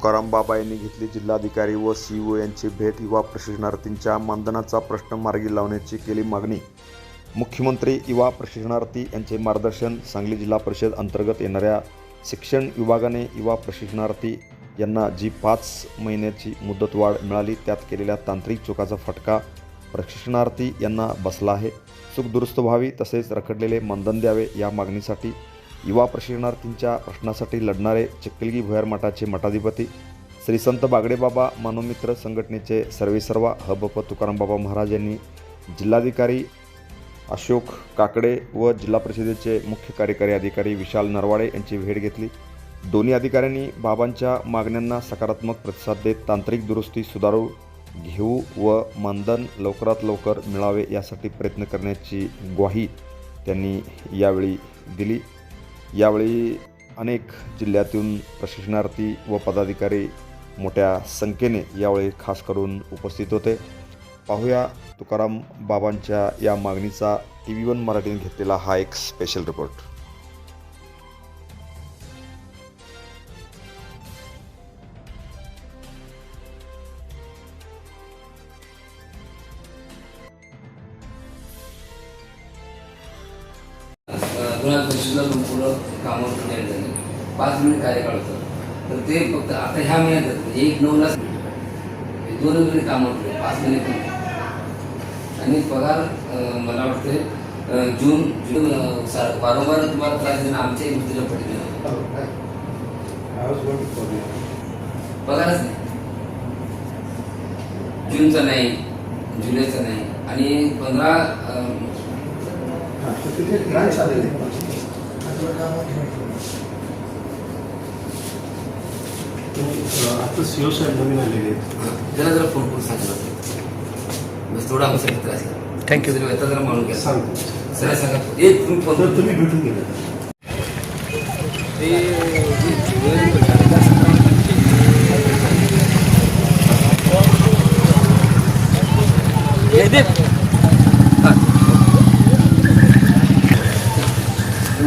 तुकाराम बाबा यांनी घेतली जिल्हाधिकारी व सीईओ यांची भेट युवा प्रशिक्षणार्थींच्या मानधनाचा प्रश्न मार्गी लावण्याची केली मागणी. मुख्यमंत्री युवा प्रशिक्षणार्थी यांचे मार्गदर्शन सांगली जिल्हा परिषद अंतर्गत येणाऱ्या शिक्षण विभागाने युवा प्रशिक्षणार्थी यांना जी पाच महिन्याची मुदतवाढ मिळाली त्यात केलेल्या तांत्रिक चुकाचा फटका प्रशिक्षणार्थी यांना बसला आहे. चूक दुरुस्त व्हावी तसेच रखडलेले मानधन द्यावे या मागणीसाठी युवा प्रशिक्षणार्थींच्या प्रश्नासाठी लढणारे चिक्कलगी भुयार मठाचे मठाधिपती श्री संत बागडेबाबा मानवमित्र संघटनेचे सर्वेसर्वा हबप तुकारामबाबा महाराज यांनी जिल्हाधिकारी अशोक काकडे व जिल्हा परिषदेचे मुख्य कार्यकारी अधिकारी विशाल नरवाडे यांची भेट घेतली. दोन्ही अधिकाऱ्यांनी बाबांच्या मागण्यांना सकारात्मक प्रतिसाद देत तांत्रिक दुरुस्ती सुधारू घेऊ व मानधन लवकरात लवकर मिळावे यासाठी प्रयत्न करण्याची ग्वाही त्यांनी यावेळी दिली. यावेळी अनेक जिल्ह्यातून प्रशिक्षणार्थी व पदाधिकारी मोठ्या संख्येने यावेळी खास करून उपस्थित होते. पाहूया तुकाराम बाबांच्या या मागणीचा टी व्ही वन मराठीने घेतलेला हा एक स्पेशल रिपोर्ट दोन हजार संपूर्ण कामावर तयार झाले पाच मिनिट कार्यकाळ होतं तर ते फक्त आता ह्या महिन्यात म्हणजे एक नऊलाच हे दोन महिने कामावर ठेवले पाच महिने पण आणि पगार मला वाटते जून जून वारंवार तुम्हाला त्रास देणं आमच्याही गोष्टीला पडले पगारच नाही. जूनचा नाही जुलैचा नाही. आणि पंधरा अं, आता सीओ साहेब नवीन आलेले आहेत जरा जरा फोन करून सांगितलं बस थोडा आमच्यासाठी त्रास आहे Thank you. जर आता जरा माणूस घ्या सांगतो सर सांगा ए तुम्ही फोन तर तुम्ही भेटून गेला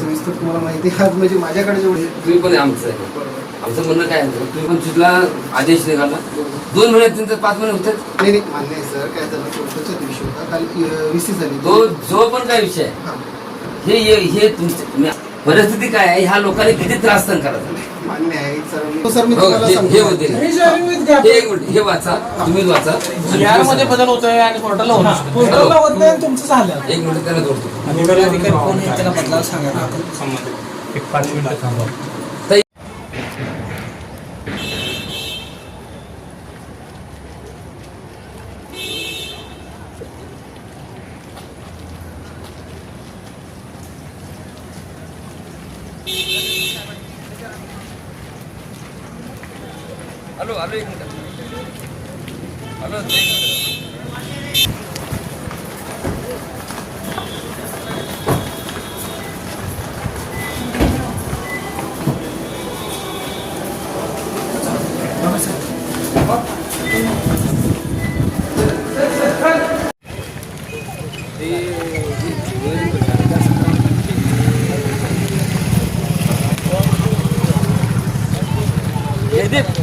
सविस्तर तुम्हाला माहिती आहे. आज म्हणजे माझ्याकडे जेवढे तुम्ही पण आमचं आहे आमचं. म्हणणं काय आहे? तुम्ही पण तिथला आदेश निघाला. दोन महिन्यात त्यांचं पाच महिने होते. नाही नाही मान्य आहे सर. काय झालं चौथ्याचा दिवशी होता. काल विसी झाली. तो जो पण काय विषय आहे. हा. हे हे तुमचे तुम्ही- परिस्थिती काय आहे? ह्या लोकांनी किती त्रास सहन करायचा मान्य आहे सर मी हो, सर मी हो, तुम्हाला हे हे सांगतो. होते हे एक मिनिट हे वाचा तुम्हीच वाचा. आणि यामध्ये बदल होतोय आणि कोर्टाला होत नसतो. पोर्टलला होत नाही आणि तुमचं झालं. एक मिनिट त्याला जोडतो. आणि अधिकारी कोण आहे? त्याला बदलायला सांगा एक पाच मिनिटं थांबा. 알로 알로 입니다. 알로 मिनिट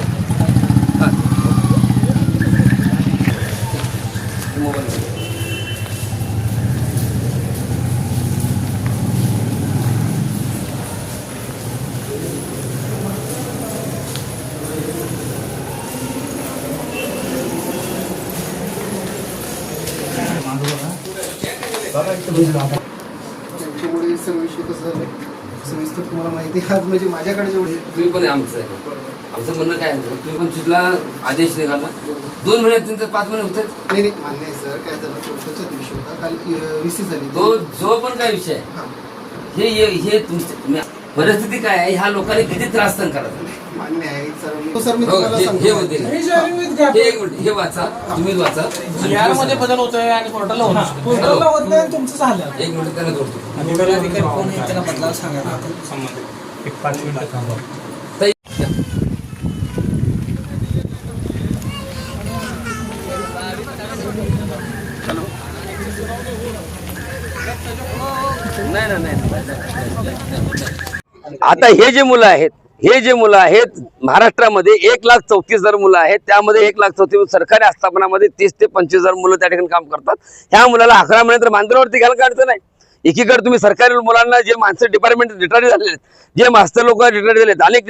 हॅलो एक मिनिट मोबाईल त्यांच्यामुळे सर्व विषय कसं झालं सविस्तर तुम्हाला माहिती. आज म्हणजे माझ्याकडे जेवढे तुम्ही पण आमचं आहे. आमचं म्हणणं काय आहे? तुम्ही पण तिथला आदेश निघाला. दोन महिन्यात त्यांचं पाच महिने होते नाही नाही मान्य आहे सर. काय झालं चौथ्याचा दिवशी होता. काल विसी झाली तो जो पण काय विषय आहे. हा. हे तुमचे परिस्थिती काय आहे? ह्या लोकांनी किती त्रास सहन करायचा? मान्य आहे सर मी सर मी हो, तुम्हाला हे- हे होते एक मिनिट वाचा तुम्ही वाचा. आणि मध्ये. बदल होतोय आणि कोर्टाला होऊ शकतो कोर्टाला होत नाही आणि तुमचं झालं. एक मिनिट त्यांना जोडतो. अधिकारी कोण आहे त्याला बदलाव सांगा ताई, आता हे जे मुलं आहेत हे जे मुलं आहेत महाराष्ट्रामध्ये एक लाख चौतीस हजार मुलं आहेत. त्यामध्ये एक लाख चौतीस सरकारी आस्थापनामध्ये तीस ते पंचवीस हजार मुलं त्या ठिकाणी काम करतात. ह्या मुलाला अकरा महिन्यानंतर मांजरावरती घ्यायला काढतं नाही एकीकडे तुम्ही सरकारी मुलांना जे माणसं डिपार्टमेंट रिटायर झालेले आहेत जे मास्टर लोक रिटायर झालेत अनेक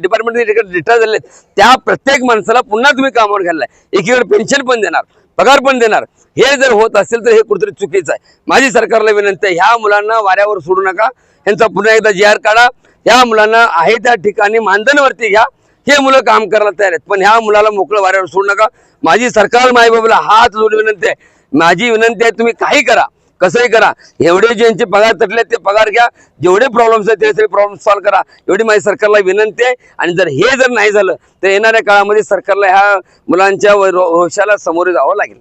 डिपार्टमेंट रिटायर आहेत त्या प्रत्येक माणसाला पुन्हा तुम्ही कामावर घाललाय एकीकडे पेन्शन पण देणार पगार पण देणार. हे जर होत असेल तर हे कुठेतरी चुकीचं आहे. माझी सरकारला विनंती आहे ह्या मुलांना वाऱ्यावर सोडू नका. यांचा पुन्हा एकदा जी आर काढा. ह्या मुलांना आहे त्या ठिकाणी मानधनवरती घ्या. हे मुलं काम करायला तयार आहेत. पण ह्या मुलाला मोकळं वाऱ्यावर सोडू नका. माझी सरकार माईबाबूला हात जोडून विनंती आहे. माझी विनंती आहे तुम्ही काही करा. कसंही करा. एवढे ज्यांचे पगार तटले आहेत, ते पगार घ्या. जेवढे प्रॉब्लेम्स आहेत ते सगळे प्रॉब्लेम सॉल्व्ह करा. एवढी माझी सरकारला विनंती आहे. आणि जर हे जर नाही झालं तर येणाऱ्या काळामध्ये सरकारला ह्या मुलांच्या वंशाला समोर जावं लागेल.